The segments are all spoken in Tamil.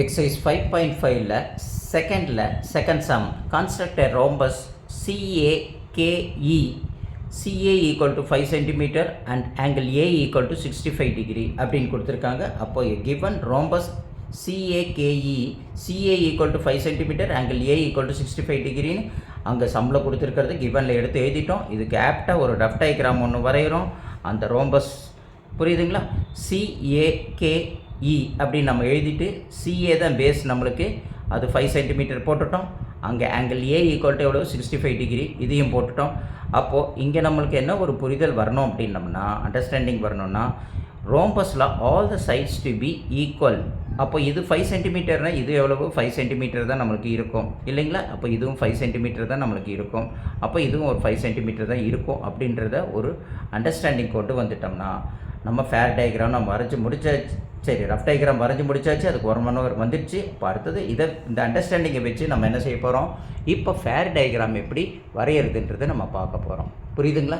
எக்ஸைஸ் ஃபைவ் பாயிண்ட் ஃபைவ்ல செகண்டில் second sum constructor rhombus C A K E C A equal to five centimetre and angle A equal to sixty five degree அப்படின்னு கொடுத்துருக்காங்க. அப்போ given rhombus C A K E C A equal to five centimetre angle A equal to sixty five டிகிரின்னு அங்கே சம்பளம் கொடுத்துருக்கிறது. கிவனில் எடுத்து எழுதிட்டோம். இதுக்கு ஆப்டாக ஒரு ரஃப் டயக்ராம் ஒன்று வரைகிறோம் அந்த ரோம்பஸ் புரியுதுங்களா? சிஏகே இ அப்படின்னு நம்ம எழுதிட்டு சிஏ தான் பேஸ் நம்மளுக்கு. அது ஃபைவ் சென்டிமீட்டர் போட்டுட்டோம். அங்கே ஆங்கிள் ஏ ஈக்குவல்ட்டு எவ்வளோ சிக்ஸ்டி ஃபைவ் டிகிரி இதையும் போட்டுட்டோம். அப்போது இங்கே நம்மளுக்கு என்ன ஒரு புரிதல் வரணும் அப்படின்னம்னா அண்டர்ஸ்டாண்டிங் வரணும்னா ரோம்பஸில் all the sides to be equal அப்போ இது ஃபைவ் சென்டிமீட்டர்னால் இது எவ்வளவு? ஃபைவ் சென்டிமீட்டர் தான் நம்மளுக்கு இருக்கும். இல்லைங்களா? அப்போ இதுவும் ஃபைவ் சென்டிமீட்டர் தான் நம்மளுக்கு இருக்கும். அப்போ இதுவும் ஒரு ஃபைவ் சென்டிமீட்டர் தான் இருக்கும் அப்படின்றத ஒரு அண்டர்ஸ்டாண்டிங் கொண்டு வந்துட்டோம்னா நம்ம ஃபேர் டயக்ராம் நம்ம வரைஞ்சி முடிச்சாச்சு. சரி ரஃப் டயக்ராம் வரைஞ்சி முடிச்சாச்சு அதுக்கு ஒரு மணி நேரம் வந்துடுச்சு. இப்போ அடுத்தது இதை இந்த அண்டர்ஸ்டாண்டிங்கை வச்சு நம்ம என்ன செய்ய போகிறோம் இப்போ ஃபேர் டயக்ராம் எப்படி வரைகிறதுன்றதை நம்ம பார்க்க போகிறோம் புரியுதுங்களா?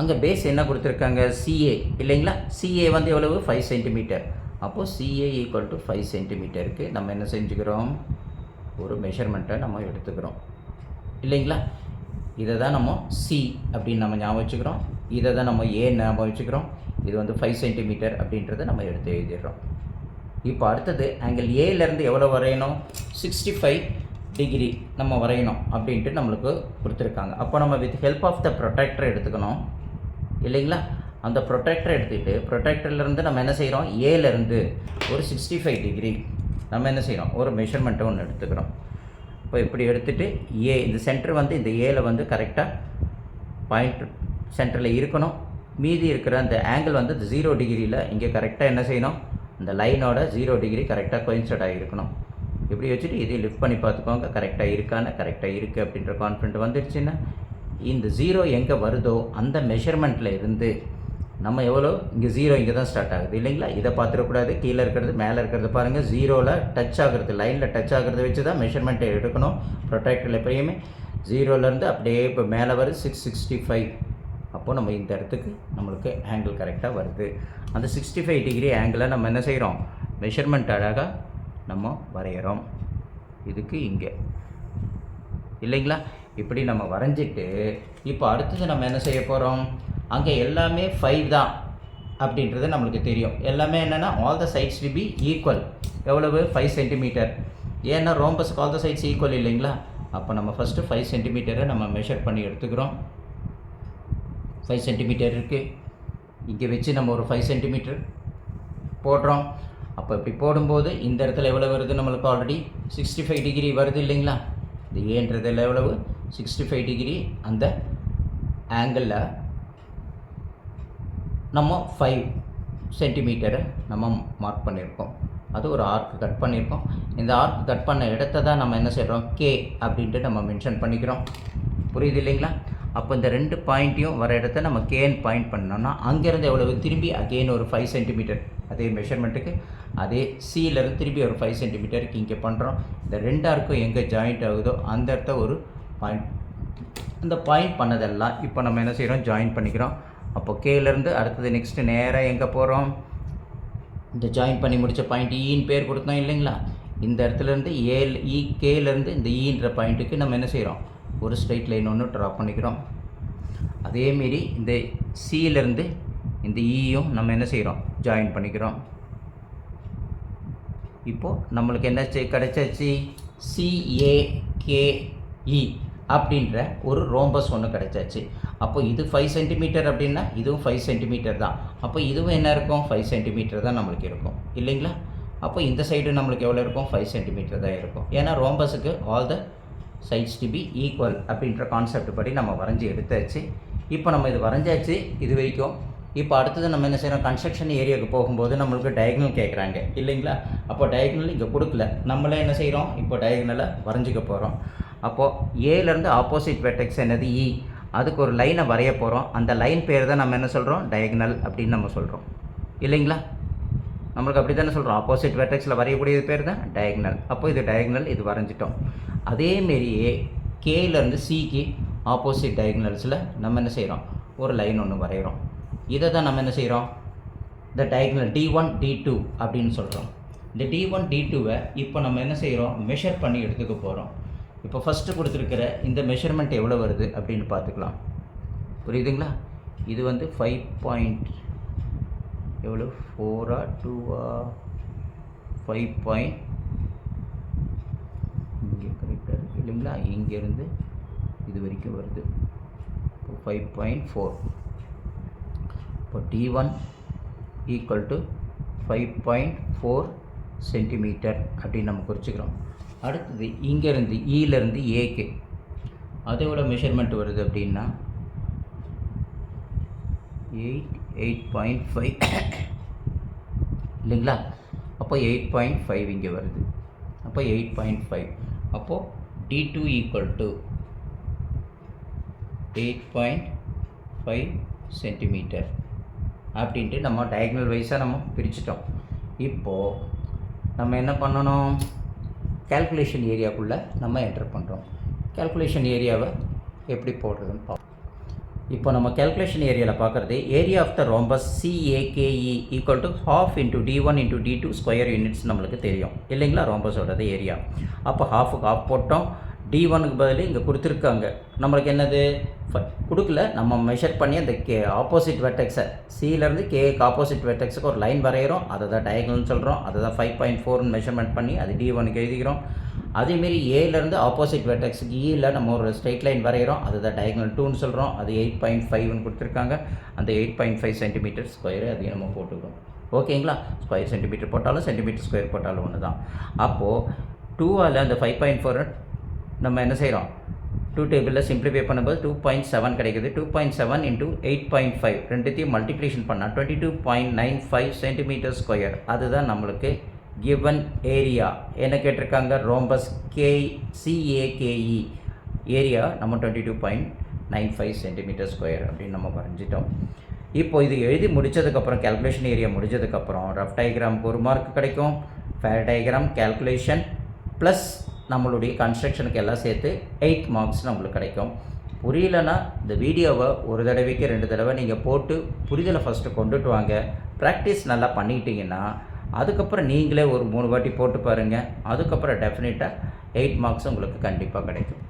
அங்கே பேஸ் என்ன கொடுத்துருக்காங்க? சிஏ இல்லைங்களா? சிஏ வந்து எவ்வளவு? ஃபைவ் சென்டிமீட்டர் அப்போது C A equal to five சென்டிமீட்டருக்கு நம்ம என்ன செஞ்சுக்கிறோம்? ஒரு மெஷர்மெண்ட்டை நம்ம எடுத்துக்கிறோம். இல்லைங்களா? இதை தான் நம்ம சி அப்படின்னு நம்ம ஞாபகம் வச்சுக்கிறோம். இதை தான் நம்ம ஏ நம்ம வச்சுக்கிறோம்? இது வந்து ஃபைவ் சென்டிமீட்டர் அப்படின்றத நம்ம எடுத்து எழுதிடுறோம். இப்போ அடுத்தது ஆங்கிள் ஏலேருந்து எவ்வளோ வரையணும்? சிக்ஸ்டி ஃபைவ் டிகிரி நம்ம வரையணும் அப்படின்ட்டு நம்மளுக்கு கொடுத்துருக்காங்க. அப்போ நம்ம with help of the protractor எடுத்துக்கணும். இல்லைங்களா? அந்த ப்ரொடெக்டரை எடுத்துக்கிட்டு ப்ரொடெக்டர்லேருந்து நம்ம என்ன செய்கிறோம்? ஏலேருந்து ஒரு சிக்ஸ்டி ஃபைவ் டிகிரி நம்ம என்ன செய்கிறோம்? ஒரு மெஷர்மெண்ட்டை ஒன்று எடுத்துக்கிறோம். இப்போ இப்படி எடுத்துகிட்டு ஏ இந்த சென்டர் வந்து இந்த ஏல வந்து கரெக்டாக பாயிண்ட் சென்டரில் இருக்கணும். மீதி இருக்கிற அந்த ஆங்கிள் வந்து ஜீரோ டிகிரியில் இங்கே கரெக்டாக என்ன செய்யணும்? இந்த லைனோட ஜீரோ டிகிரி கரெக்டாக கோயின்சைட் ஆகிருக்கணும் இப்படி வச்சுட்டு இதையும் லிஃப்ட் பண்ணி பார்த்துக்கோங்க. கரெக்டாக இருக்கான்னு கரெக்டாக இருக்குது அப்படின்ற கான்ஃபிடென்ட் வந்துடுச்சுன்னா இந்த ஜீரோ எங்கே வருதோ அந்த மெஷர்மெண்ட்டில் இருந்து நம்ம எவ்வளோ? இங்கே ஜீரோ இங்கே தான் ஸ்டார்ட் ஆகுது. இல்லைங்களா? இதை பார்த்துடக்கூடாது. கீழே இருக்கிறது மேலே இருக்கிறது பாருங்கள் ஜீரோவில் டச் ஆகிறது லைனில் டச் ஆகிறத வச்சு தான் மெஷர்மெண்ட்டை எடுக்கணும். ப்ரொடெக்டரில் எப்பயுமே ஜீரோலேருந்து அப்படியே இப்போ மேலே வருது சிக்ஸ் சிக்ஸ்டி ஃபைவ் அப்போது நம்ம இந்த இடத்துக்கு நம்மளுக்கு ஆங்கிள் கரெக்டாக வருது. அந்த சிக்ஸ்டி ஃபைவ் டிகிரி ஆங்கிளை நம்ம என்ன செய்கிறோம் மெஷர்மெண்ட் அழகாக நம்ம வரைகிறோம் இதுக்கு இங்கே. இல்லைங்களா? இப்படி நம்ம வரைஞ்சிட்டு இப்போ அடுத்தது நம்ம என்ன செய்ய போகிறோம் அங்கே எல்லாமே ஃபைவ் தான் அப்படின்றது நம்மளுக்கு தெரியும். எல்லாமே என்னென்னா all the sides will be equal எவ்வளவு? ஃபைவ் சென்டிமீட்டர் ஏன்னா ரோம்பஸ்க்கு ஆல் த சைட்ஸ் ஈக்குவல் இல்லைங்களா? அப்போ நம்ம ஃபஸ்ட்டு ஃபைவ் சென்டிமீட்டரை நம்ம மெஷர் பண்ணி எடுத்துக்கிறோம். ஃபைவ் சென்டிமீட்டர் இருக்குது இங்கே வச்சு நம்ம ஒரு ஃபைவ் சென்டிமீட்டர் போடுறோம். அப்போ இப்படி போடும்போது இந்த இடத்துல எவ்வளோ வருது நம்மளுக்கு ஆல்ரெடி சிக்ஸ்டி ஃபைவ் டிகிரி வருது இல்லைங்களா? இது ஏன்றதில் எவ்வளவு? சிக்ஸ்டி ஃபைவ் டிகிரி அந்த ஆங்கிளில் நம்ம ஃபைவ் சென்டிமீட்டரை நம்ம மார்க் பண்ணியிருக்கோம். அது ஒரு ஆர்க் கட் பண்ணியிருக்கோம். இந்த ஆர்க் கட் பண்ண இடத்த தான் நம்ம என்ன செய்கிறோம் கே அப்படின்ட்டு நம்ம மென்ஷன் பண்ணிக்கிறோம். புரியுது இல்லைங்களா? அப்போ இந்த ரெண்டு பாயிண்ட்டையும் வர இடத்த நம்ம கேன்னு பாயிண்ட் பண்ணோம்னா அங்கேருந்து எவ்வளவு? திரும்பி அகெயின் ஒரு ஃபைவ் சென்டிமீட்டர் அதே மெஷர்மெண்ட்டுக்கு அதே சியிலேருந்து திரும்பி ஒரு ஃபைவ் சென்டிமீட்டருக்கு இங்கே பண்ணுறோம் இந்த ரெண்டாருக்கும் எங்கே ஜாயிண்ட் ஆகுதோ அந்த இடத்த ஒரு பாயிண்ட் அந்த பாயிண்ட் பண்ணதெல்லாம் இப்போ நம்ம என்ன செய்கிறோம் ஜாயின் பண்ணிக்கிறோம். அப்போ கேலேருந்து அடுத்தது நெக்ஸ்ட்டு நேராக எங்கே போகிறோம் இந்த ஜாயின் பண்ணி முடித்த பாயிண்ட் ஈன்னு e பேர் கொடுத்தோம் இல்லைங்களா? இந்த இடத்துலேருந்து ஏல் e, இ கேலேருந்து இந்த e ஈன்ற பாயிண்ட்டுக்கு நம்ம என்ன செய்கிறோம் ஒரு ஸ்ட்ரைட் லைன் ஒன்று ட்ரா பண்ணிக்கிறோம். அதேமாரி இந்த சியிலேருந்து இந்த e ஈயும் நம்ம என்ன செய்கிறோம் ஜாயின் பண்ணிக்கிறோம். இப்போது நம்மளுக்கு என்ன கிடச்சாச்சு? கிடைச்சாச்சு சிஏகேஇ e அப்படின்ற ஒரு ரோம்பஸ் ஒன்று கிடச்சாச்சு. அப்போ இது ஃபைவ் சென்டிமீட்டர் அப்படின்னா இதுவும் ஃபைவ் சென்டிமீட்டர் தான். அப்போ இதுவும் என்ன இருக்கும்? ஃபைவ் சென்டிமீட்டர் தான் நம்மளுக்கு இருக்கும். இல்லைங்களா? அப்போ இந்த சைடு நம்மளுக்கு எவ்வளோ இருக்கும்? ஃபைவ் சென்டிமீட்டர் தான் இருக்கும். ஏன்னா ரோம்பஸுக்கு all the sides to be equal அப்படின்ற கான்செப்ட் படி நம்ம வரைஞ்சி எடுத்தாச்சு. இப்போ நம்ம இது வரைஞ்சாச்சு இது வரைக்கும். இப்போ அடுத்தது நம்ம என்ன செய்கிறோம் கன்ஸ்ட்ரக்ஷன் ஏரியாவுக்கு போகும்போது நம்மளுக்கு டயக்னல் கேட்குறாங்க இல்லைங்களா? அப்போ டயக்னல் இங்கே கொடுக்கல. நம்மளே என்ன செய்கிறோம் இப்போ டயக்னலை வரைஞ்சிக்க போகிறோம் அப்போது ஏலேருந்து ஆப்போசிட் வெட்டெக்ஸ் என்னது? இ அதுக்கு ஒரு லைனை வரைய போகிறோம் அந்த லைன் பேர் தான் நம்ம என்ன சொல்கிறோம் டயக்னல் அப்படின்னு நம்ம சொல்கிறோம் இல்லைங்களா? நம்மளுக்கு அப்படி தானே சொல்கிறோம் ஆப்போசிட் வெட்டெக்ஸில் வரையக்கூடியது பேர் தான் டயக்னல் அப்போ இது டயக்னல் இது வரைஞ்சிட்டோம். அதேமாரியே கேலேருந்து சிக்கு ஆப்போசிட் டயக்னல்ஸில் நம்ம என்ன செய்கிறோம் ஒரு லைன் ஒன்று வரைகிறோம் இதை தான் நம்ம என்ன செய்கிறோம் இந்த diagonal D one D two அப்படின்னு சொல்கிறோம் இந்த டி ஒன் டி டூவை இப்போ நம்ம என்ன செய்கிறோம் மெஷர் பண்ணி எடுத்துக்க போகிறோம் இப்போ ஃபஸ்ட்டு கொடுத்துருக்கிற இந்த மெஷர்மெண்ட் எவ்வளோ வருது அப்படின்னு பார்த்துக்கலாம். புரியுதுங்களா? இது வந்து ஃபைவ் பாயிண்ட் எவ்வளோ ஃபோரா டூவா ஃபைவ் பாயிண்ட் இங்கே கரெக்டாக இல்லைங்களா இங்கேருந்து இது வரைக்கும் வருது. இப்போ ஃபைவ் பாயிண்ட் ஃபோர் இப்போ D one equal to five point four centimetre அப்படின்னு நம்ம குறிச்சிக்கிறோம். அடுத்தது இங்கேருந்து ஈலேருந்து e ஏக்கு அதோட மெஷர்மெண்ட் வருது அப்படின்னா எயிட் எயிட் பாயிண்ட் ஃபைவ் இல்லைங்களா? அப்போ எயிட் பாயிண்ட் ஃபைவ் இங்கே வருது. அப்போ எயிட் பாயிண்ட் ஃபைவ் அப்போது D two equal to eight point five centimetre அப்படின்ட்டு நம்ம டயக்னல் வைஸாக நம்ம பிரிச்சிட்டோம். இப்போது நம்ம என்ன பண்ணணும்? கால்குலேஷன் ஏரியாக்குள்ளே நம்ம என்டர் பண்ணுறோம் கால்குலேஷன் ஏரியாவை எப்படி போடுறதுன்னு பார்ப்போம் இப்போ நம்ம கால்குலேஷன் ஏரியாவில் பார்க்குறது area of the rhombus C A K E equal to half into D one into D two square units நம்மளுக்கு தெரியும். இல்லைங்களா? ரோம்பஸோடது ஏரியா அப்போ ஹாஃபுக்கு ஹாஃப் போட்டோம். டி ஒனுக்கு பதில் இங்கே கொடுத்துருக்காங்க. நம்மளுக்கு என்னது? கொடுக்கல. நம்ம மெஷர் பண்ணி அந்த கே ஆப்போசிட் வெட்டெக்ஸை சியிலேருந்து கேக்கு ஆப்போசிட் வெட்டெக்ஸுக்கு ஒரு லைன் வரைகிறோம் அதை தான் டயக்னல்னு சொல்கிறோம் அதை தான் ஃபைவ் பாயிண்ட் ஃபோர்னு மெஷர்மெண்ட் பண்ணி அது டி ஒனுக்கு எழுதிக்கிறோம். அதேமாரி ஏலேருந்து ஆப்போசிட் வெட்டெக்ஸுக்கு ஈயில் e நம்ம ஒரு ஸ்ட்ரெயிட் லைன் வரைகிறோம் அதுதான் டயக்னல் டூன்னு சொல்கிறோம் அது எயிட் பாயிண்ட் ஃபைவ்னு கொடுத்துருக்காங்க. அந்த eight point five centimetre square அதையும் நம்ம போட்டுக்கிறோம். ஓகேங்களா ஸ்கொயர் சென்டிமீட்டர் போட்டாலும் சென்டிமீட்டர் ஸ்கொயர் போட்டாலும் ஒன்று தான் அப்போது டூவால் அந்த ஃபைவ் பாயிண்ட் ஃபோர் நம்ம என்ன செய்கிறோம் டூ டேபிளில் சிம்பிளிஃபை பண்ணும்போது டூ பாயிண்ட் செவன் கிடைக்குது. Two point seven into eight point five ரெண்டுத்தையும் மல்டிப்ளிகேஷன் பண்ணால் twenty two point nine five centimetre square அதுதான் நம்மளுக்கு கிவன் ஏரியா என்ன கேட்டிருக்காங்க? Rhombus K C A K E area நம்ம twenty two point nine five centimetre square அப்படின்னு நம்ம வரைஞ்சிட்டோம் இப்போ இது எழுதி முடிச்சதுக்கப்புறம் கால்குலேஷன் ஏரியா முடிஞ்சதுக்கப்புறம் ரஃப் டயக்ராமுக்கு ஒரு மார்க் கிடைக்கும். ஃபேர் டயக்ராம் கால்குலேஷன் ப்ளஸ் நம்மளுடைய கன்ஸ்ட்ரக்ஷனுக்கு எல்லாம் சேர்த்து எயிட் மார்க்ஸ் நம்மளுக்கு கிடைக்கும். புரியலனா இந்த வீடியோவை ஒரு தடவைக்கு ரெண்டு தடவை நீங்கள் போட்டு புரிதலை ஃபஸ்ட்டு கொண்டுட்டு வாங்க. ப்ராக்டிஸ் நல்லா பண்ணிக்கிட்டீங்கன்னா அதுக்கப்புறம் நீங்களே ஒரு மூணு வாட்டி போட்டு பாருங்கள் அதுக்கப்புறம் டெஃபினட்டாக எயிட் மார்க்ஸ் உங்களுக்கு கண்டிப்பாக கிடைக்கும்.